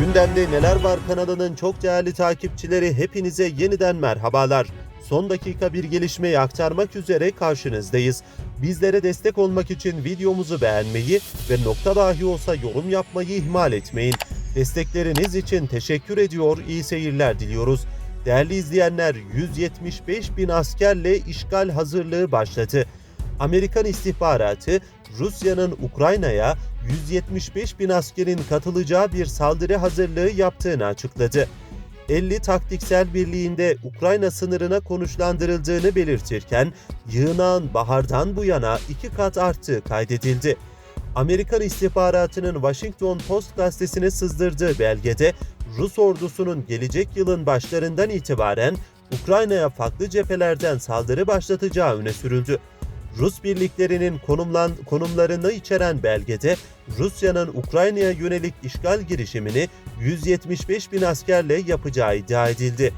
Gündemde Neler Var kanalının çok değerli takipçileri hepinize yeniden merhabalar. Son dakika bir gelişmeyi aktarmak üzere karşınızdayız. Bizlere destek olmak için videomuzu beğenmeyi ve nokta dahi olsa yorum yapmayı ihmal etmeyin. Destekleriniz için teşekkür ediyor, iyi seyirler diliyoruz. Değerli izleyenler 175 bin askerle işgal hazırlığı başladı. Amerikan istihbaratı Rusya'nın Ukrayna'ya 175 bin askerin katılacağı bir saldırı hazırlığı yaptığını açıkladı. 50 taktiksel birliğinde Ukrayna sınırına konuşlandırıldığını belirtirken yığınağın bahardan bu yana iki kat arttığı kaydedildi. Amerikan istihbaratının Washington Post gazetesine sızdırdığı belgede Rus ordusunun gelecek yılın başlarından itibaren Ukrayna'ya farklı cephelerden saldırı başlatacağı öne sürüldü. Rus birliklerinin konumlan, konumlarını içeren belgede Rusya'nın Ukrayna'ya yönelik işgal girişimini 175 bin askerle yapacağı iddia edildi.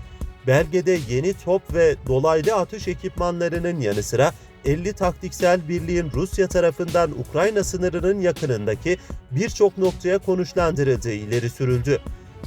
Belgede yeni top ve dolaylı atış ekipmanlarının yanı sıra 50 taktiksel birliğin Rusya tarafından Ukrayna sınırının yakınındaki birçok noktaya konuşlandırıldığı ileri sürüldü.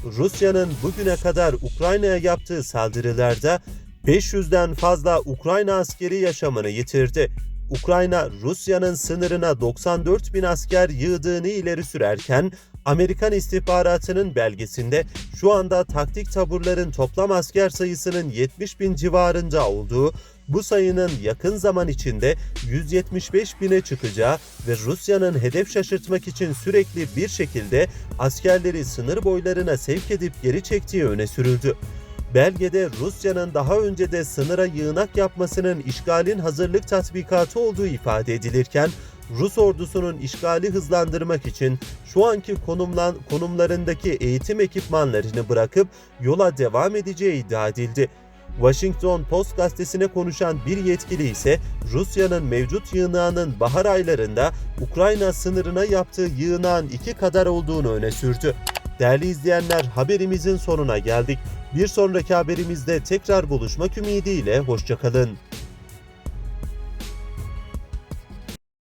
Rusya'nın bugüne kadar Ukrayna'ya yaptığı saldırılarda 500'den fazla Ukrayna askeri yaşamını yitirdi. Ukrayna, Rusya'nın sınırına 94 bin asker yığdığını ileri sürerken, Amerikan istihbaratının belgesinde şu anda taktik taburların toplam asker sayısının 70 bin civarında olduğu, bu sayının yakın zaman içinde 175 bine çıkacağı ve Rusya'nın hedef şaşırtmak için sürekli bir şekilde askerleri sınır boylarına sevk edip geri çektiği öne sürüldü. Belgede Rusya'nın daha önce de sınıra yığınak yapmasının işgalin hazırlık tatbikatı olduğu ifade edilirken, Rus ordusunun işgali hızlandırmak için şu anki konumlan, konumlarındaki eğitim ekipmanlarını bırakıp yola devam edeceği iddia edildi. Washington Post gazetesine konuşan bir yetkili ise Rusya'nın mevcut yığınağının bahar aylarında Ukrayna sınırına yaptığı yığınağın iki kadar olduğunu öne sürdü. Değerli izleyenler haberimizin sonuna geldik. Bir sonraki haberimizde tekrar buluşmak ümidiyle hoşçakalın.